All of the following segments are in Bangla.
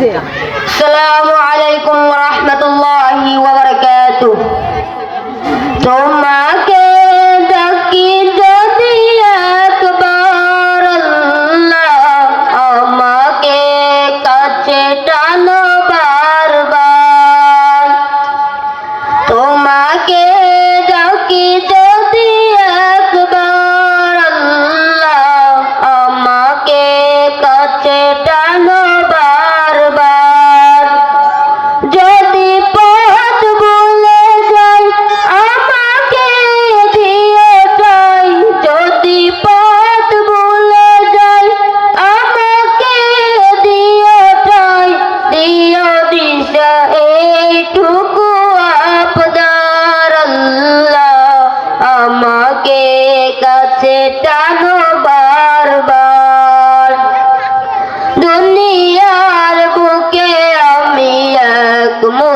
السلام عليكم ورحمة الله وبركاته. ثم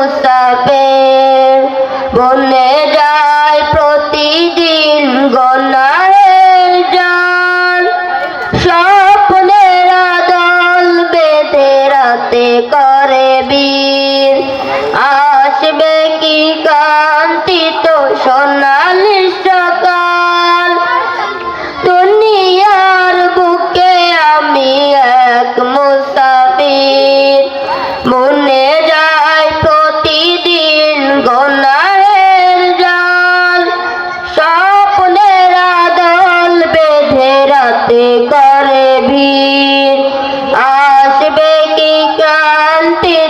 মোস্তাফে বনে যায়, প্রতিদিন গনাহের যান স্বপ্নেরা দল বেঁধে রাতে করে বীর। আসবে কি কাজ কাঁদে করে ভিড়। আসবে কি কান্তির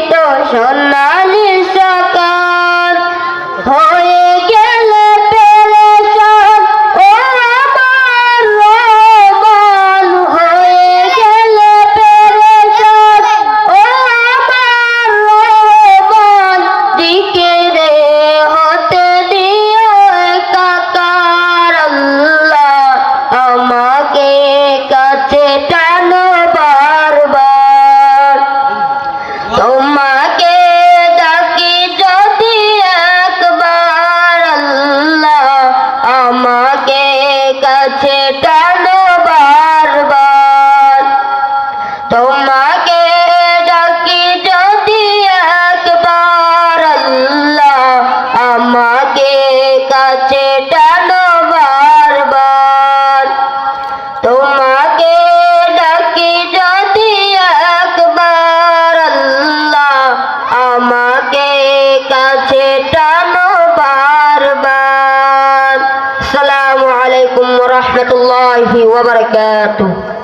ورحمة الله وبركاته.